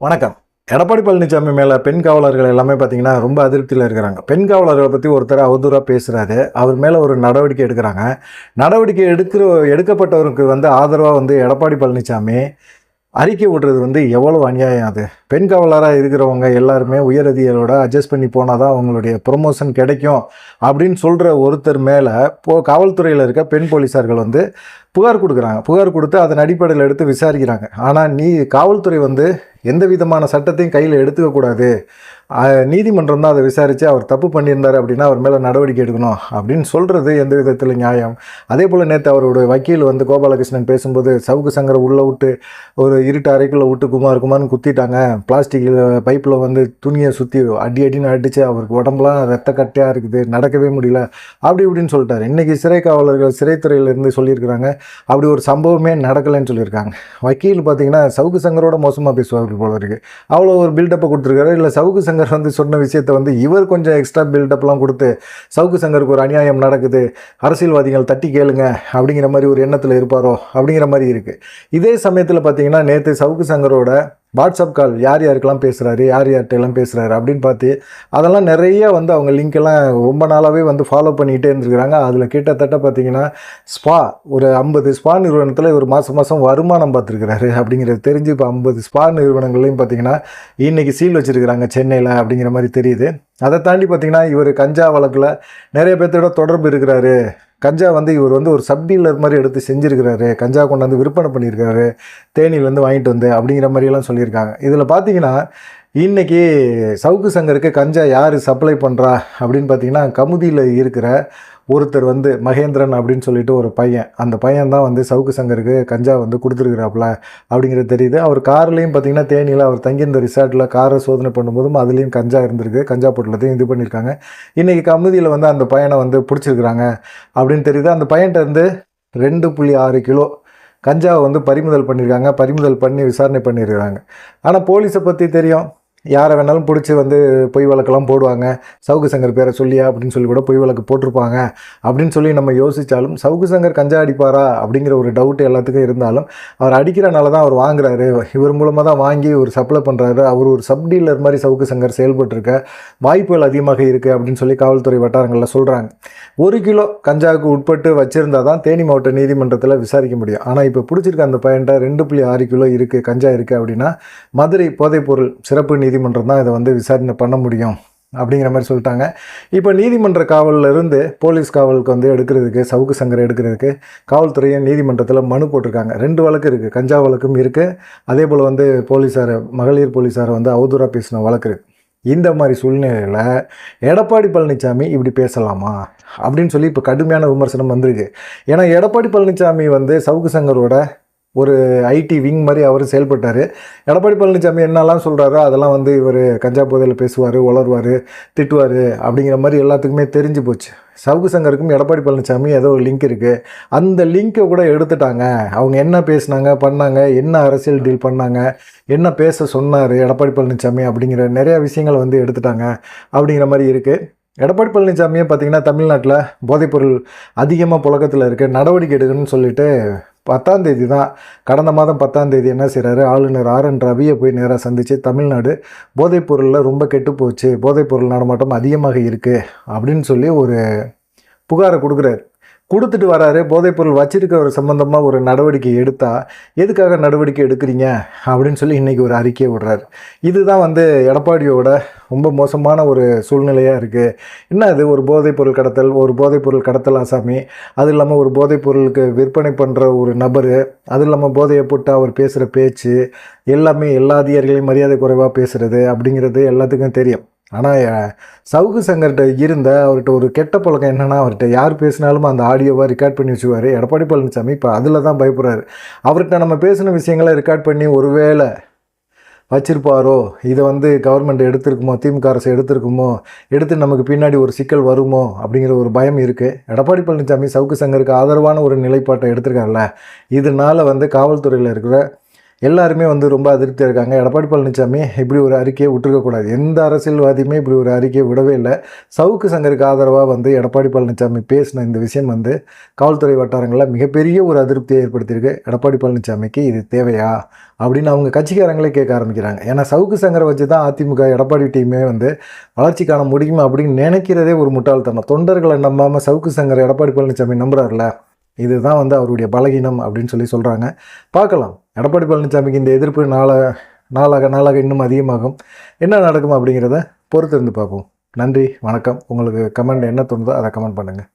வணக்கம். எடப்பாடி பழனிசாமி மேலே பெண் காவலர்கள் எல்லாமே பார்த்தீங்கன்னா ரொம்ப அதிருப்தியில் இருக்கிறாங்க. பெண் காவலர்களை பற்றி ஒருத்தர் அவதூறாக பேசுகிறாரு அவர் மேலே ஒரு நடவடிக்கை எடுக்கிறாங்க. நடவடிக்கை எடுக்கிற எடுக்கப்பட்டவருக்கு வந்து ஆதரவாக வந்து எடப்பாடி பழனிசாமி அறிக்கை விடுறது வந்து எவ்வளோ அநியாயம் அது? பெண் காவலராக இருக்கிறவங்க எல்லாருமே உயரதிகளோட அட்ஜஸ்ட் பண்ணி போனால் தான் அவங்களுடைய ப்ரொமோஷன் கிடைக்கும் அப்படின்னு சொல்கிற ஒருத்தர் மேலே போ காவல்துறையில் இருக்க பெண் போலீஸார்கள் வந்து புகார் கொடுக்குறாங்க. புகார் கொடுத்து அதன் அடிப்படையில் எடுத்து விசாரிக்கிறாங்க. ஆனால் நீ காவல்துறை வந்து எந்த விதமான சட்டத்தையும் கையில் எடுத்துக்கக்கூடாது நீதிமன்றம் தான் அதை விசாரித்து அவர் தப்பு பண்ணியிருந்தார் அப்படின்னா அவர் மேலே நடவடிக்கை எடுக்கணும் அப்படின்னு சொல்கிறது எந்த விதத்தில் நியாயம். அதே போல் நேற்று அவரோட வக்கீல் வந்து கோபாலகிருஷ்ணன் பேசும்போது சவுக்கு சங்கரை உள்ளே விட்டு ஒரு இருட்டு அறைக்குள்ளே விட்டு குமார் குமார்னு குத்திட்டாங்க. பிளாஸ்டிக்கில் பைப்பில் வந்து துணியை சுற்றி அடி அடின்னு அடித்து அவருக்கு உடம்புலாம் ரத்த கட்டையாக இருக்குது நடக்கவே முடியல அப்படி இப்படின்னு சொல்லிட்டாரு. இன்றைக்கி சிறை காவலர்கள் சிறைத்துறையிலேருந்து சொல்லியிருக்கிறாங்க. அப்படி ஒரு சம்பவமே நடக்கலைன்னு சொல்லியிருக்காங்க. வக்கீல் பார்த்தீங்கன்னா சவுக்கு சங்கரோட மோசமாக பேசுவார் போல இருக்குது அவ்வளோ ஒரு பில்டப்பை கொடுத்துருக்காரு. இல்லை சவுக்கு சங்கர் வந்து சொன்ன விஷயத்தை வந்து இவர் கொஞ்சம் எக்ஸ்ட்ரா பில்டப்லாம் கொடுத்து சவுக்கு சங்கருக்கு ஒரு அநியாயம் நடக்குது அரசியல்வாதிகள் தட்டி கேளுங்க அப்படிங்கிற மாதிரி ஒரு எண்ணத்தில் இருப்பாரோ அப்படிங்கிற மாதிரி இருக்குது இதே சமயத்தில் பார்த்தீங்கன்னா நேற்று சவுக்கு சங்கரோட வாட்ஸ்அப் கால் யார் யாருக்கெல்லாம் பேசுகிறாரு யார் யார்கிட்ட எல்லாம் பேசுகிறாரு அப்படின்னு பார்த்து அதெல்லாம் நிறைய வந்து அவங்க லிங்க் எல்லாம் ரொம்ப நாளாகவே வந்து ஃபாலோ பண்ணிகிட்டே இருந்துருக்குறாங்க. அதில் கிட்டத்தட்ட பார்த்தீங்கன்னா ஸ்பா ஒரு ஐம்பது ஸ்பா நிறுவனத்தில் ஒரு மாதம் மாதம் வருமானம் பார்த்துருக்குறாரு அப்படிங்கிறது தெரிஞ்சு இப்போ ஐம்பது ஸ்பா நிறுவனங்கள்லையும் பார்த்தீங்கன்னா இன்றைக்கி சீல் வச்சுருக்கிறாங்க சென்னையில் அப்படிங்கிற மாதிரி தெரியுது. அதை தாண்டி பார்த்திங்கன்னா இவர் கஞ்சா வழக்கில் நிறைய பேர்த்தோட தொடர்பு இருக்கிறாரு. கஞ்சா வந்து இவர் வந்து ஒரு சப் டீலர் மாதிரி எடுத்து செஞ்சுருக்கிறாரு. கஞ்சா கொண்டாந்து விற்பனை பண்ணியிருக்காரு. தேனியிலேருந்து வாங்கிட்டு வந்து அப்படிங்கிற மாதிரியெல்லாம் சொல்லியிருக்காங்க. இதில் பார்த்தீங்கன்னா இன்னைக்கு சவுக்கு சங்கருக்கு கஞ்சா யார் சப்ளை பண்ணுறா அப்படின்னு பார்த்தீங்கன்னா கமுதியில் இருக்கிற ஒருத்தர் வந்து மகேந்திரன் அப்படின்னு சொல்லிட்டு ஒரு பையன். அந்த பையன் தான் வந்து சவுக்கு சங்கருக்கு கஞ்சா வந்து கொடுத்துருக்குறாப்புல அப்படிங்கிறது தெரியுது. அவர் கார்லேயும் பார்த்தீங்கன்னா தேனியில் அவர் தங்கியிருந்த ரிசார்ட்டில் காரை சோதனை பண்ணும்போதும் அதுலேயும் கஞ்சா இருந்திருக்கு. கஞ்சா பொருளத்தையும் இது பண்ணியிருக்காங்க. இன்றைக்கி கமுதியில் வந்து அந்த பையனை வந்து பிடிச்சிருக்கிறாங்க அப்படின்னு தெரியுது. அந்த பையன்கிட்ட இருந்து ரெண்டு புள்ளி ஆறு கிலோ கஞ்சாவை வந்து பறிமுதல் பண்ணியிருக்காங்க. பறிமுதல் பண்ணி விசாரணை பண்ணியிருக்காங்க ஆனால் போலீஸை பற்றி தெரியும். யாரை வேணாலும் பிடிச்சி வந்து பொய் வழக்கெல்லாம் போடுவாங்க. சவுக்கு சங்கர் பேரை சொல்லியா அப்படின்னு சொல்லி கூட பொய் வழக்கு போட்டிருப்பாங்க. அப்படின்னு சொல்லி நம்ம யோசித்தாலும் சவுக்கு சங்கர் கஞ்சா அடிப்பாரா அப்படிங்கிற ஒரு டவுட் எல்லாத்துக்கும் இருந்தாலும் அவர் அடிக்கிறனால தான் அவர் வாங்குறாரு. இவர் மூலமாக தான் வாங்கி ஒரு சப்ளை பண்ணுறாரு அவர் ஒரு சப் டீலர் மாதிரி சவுக்கு சங்கர் செயல்பட்டிருக்க வாய்ப்புகள் அதிகமாக இருக்குது அப்படின்னு சொல்லி காவல்துறை வட்டாரங்களில் சொல்கிறாங்க ஒரு கிலோ கஞ்சாவுக்கு உட்பட்டு வச்சுருந்தா தான் தேனி மாவட்ட நீதிமன்றத்தில் விசாரிக்க முடியும். ஆனால் இப்போ பிடிச்சிருக்க அந்த பையன்ட்ட ரெண்டு புள்ளி ஆறு கிலோ இருக்குது கஞ்சா இருக்குது அப்படின்னா மதுரை போதைப்பொருள் சிறப்பு நீதிமன்றம் தான் இதை வந்து விசாரணை பண்ண முடியும் அப்படிங்கிற மாதிரி சொல்லிட்டாங்க. இப்போ நீதிமன்ற காவலில் போலீஸ் காவலுக்கு வந்து எடுக்கிறதுக்கு சவுக்கு சங்கரை எடுக்கிறதுக்கு காவல்துறையை நீதிமன்றத்தில் மனு போட்டிருக்காங்க. ரெண்டு வழக்கு இருக்குது கஞ்சா வழக்கும் இருக்குது அதே போல் வந்து போலீஸாரை மகளிர் போலீஸாரை வந்து அவதூறாக பேசின வழக்கு இருக்குது இந்த மாதிரி சூழ்நிலையில் எடப்பாடி பழனிசாமி இப்படி பேசலாமா? அப்படின்னு சொல்லி இப்போ கடுமையான விமர்சனம் வந்திருக்கு. ஏன்னா எடப்பாடி பழனிசாமி வந்து சவுக்கு சங்கரோட ஒரு ஐடி விங் மாதிரி அவர் செயல்பட்டார். எடப்பாடி பழனிசாமி என்னெல்லாம் சொல்கிறாரோ அதெல்லாம் வந்து இவர் கஞ்சா போதையில் பேசுவார் உளருவார் திட்டுவார் அப்படிங்கிற மாதிரி எல்லாத்துக்குமே தெரிஞ்சு போச்சு. சவுக்கு சங்கருக்கும் எடப்பாடி பழனிசாமி ஏதோ ஒரு லிங்க் இருக்குது அந்த லிங்க்கை கூட எடுத்துட்டாங்க. அவங்க என்ன பேசினாங்க பண்ணாங்க என்ன அரசியல் டீல் பண்ணாங்க என்ன பேச சொன்னார் எடப்பாடி பழனிசாமி அப்படிங்கிற நிறைய விஷயங்களை வந்து எடுத்துட்டாங்க அப்படிங்கிற மாதிரி இருக்குது எடப்பாடி பழனிசாமியே பார்த்திங்கன்னா தமிழ்நாட்டில் போதைப்பொருள் அதிகமாக புழக்கத்தில் இருக்குது நடவடிக்கை எடுக்கணும்னு சொல்லிட்டு பத்தாம் தேதி தான் கடந்த மாதம் பத்தாம் தேதி என்ன செய்கிறாரு ஆளுநர் ஆர் என் ரவியை போய் நேராக சந்தித்து தமிழ்நாடு போதைப்பொருளில் ரொம்ப கெட்டு போச்சு. போதைப்பொருள் நடமாட்டம் அதிகமாக இருக்குது அப்படின்னு சொல்லி ஒரு புகாரை கொடுக்குறாரு. கொடுத்துட்டு வராரு போதைப்பொருள் வச்சிருக்கவர் சம்மந்தமாக ஒரு நடவடிக்கை எடுத்தால் எதுக்காக நடவடிக்கை எடுக்கிறீங்க? அப்படின்னு சொல்லி இன்றைக்கி ஒரு அறிக்கையை விடுறாரு. இதுதான் வந்து எடப்பாடியோட ரொம்ப மோசமான ஒரு சூழ்நிலையாக இருக்குது என்ன அது? ஒரு போதைப்பொருள் கடத்தல் ஒரு போதைப்பொருள் கடத்தல் ஆசாமி அது இல்லாமல் ஒரு போதைப்பொருளுக்கு விற்பனை பண்ணுற ஒரு நபர் அது இல்லாமல் போதையை போட்டு அவர் பேசுகிற பேச்சு எல்லாமே எல்லா அதிகாரிகளையும் மரியாதை குறைவாக பேசுகிறது அப்படிங்கிறது எல்லாத்துக்கும் தெரியும். ஆனால் சவுக்கு சங்கர்கிட்ட இருந்த அவர்கிட்ட ஒரு கெட்ட பழக்கம் என்னென்னா அவர்கிட்ட யார் பேசினாலும் அந்த ஆடியோவை ரெக்கார்ட் பண்ணி வச்சுவார் எடப்பாடி பழனிசாமி இப்போ அதில் தான் பயப்படுறாரு அவர்கிட்ட நம்ம பேசின விஷயங்களை ரெக்கார்ட் பண்ணி ஒருவேளை வச்சிருப்பாரோ? இதை வந்து கவர்மெண்ட் எடுத்திருக்குமோ? திமுக அரசு எடுத்திருக்குமோ? எடுத்து நமக்கு பின்னாடி ஒரு சிக்கல் வருமோ? அப்படிங்கிற ஒரு பயம் இருக்குது எடப்பாடி பழனிசாமி சவுக்கு சங்கருக்கு ஆதரவான ஒரு நிலைப்பாட்டை எடுத்திருக்காருல்ல? இதனால வந்து காவல்துறையில் இருக்கிற எல்லாருமே வந்து ரொம்ப அதிருப்தியாக இருக்காங்க. எடப்பாடி பழனிசாமி இப்படி ஒரு அறிக்கையை விட்டுருக்கக்கூடாது எந்த அரசியல்வாதியுமே இப்படி ஒரு அறிக்கையை விடவே இல்லை. சவுக்கு சங்கருக்கு ஆதரவாக வந்து எடப்பாடி பழனிசாமி பேசின இந்த விஷயம் வந்து காவல்துறை வட்டாரங்களில் மிகப்பெரிய ஒரு அதிருப்தியை ஏற்படுத்தியிருக்கு. எடப்பாடி பழனிசாமிக்கு இது தேவையா? அப்படின்னு அவங்க கட்சிக்காரங்களே கேட்க ஆரம்பிக்கிறாங்க. ஏன்னா சவுக்கு சங்கரை வச்சு தான் அதிமுக எடப்பாடி டீமே வந்து வளர்ச்சி காண முடியுமா அப்படின்னு நினைக்கிறதே ஒரு முட்டாள்தனம். தொண்டர்களை நம்பாமல் சவுக்கு சங்கர் எடப்பாடி பழனிசாமி நம்புறாருல இதுதான் வந்து அவருடைய பலகீனம் அப்படின்னு சொல்லி சொல்கிறாங்க பார்க்கலாம். எடப்பாடி பழனிசாமிக்கு இந்த எதிர்ப்பு நாளாக நாளாக நாளாக இன்னும் அதிகமாகும். என்ன நடக்கும் அப்படிங்கிறத பொறுத்திருந்து பார்ப்போம். நன்றி வணக்கம். உங்களுக்கு கமெண்ட் என்ன தோணுதோ அதை கமெண்ட் பண்ணுங்கள்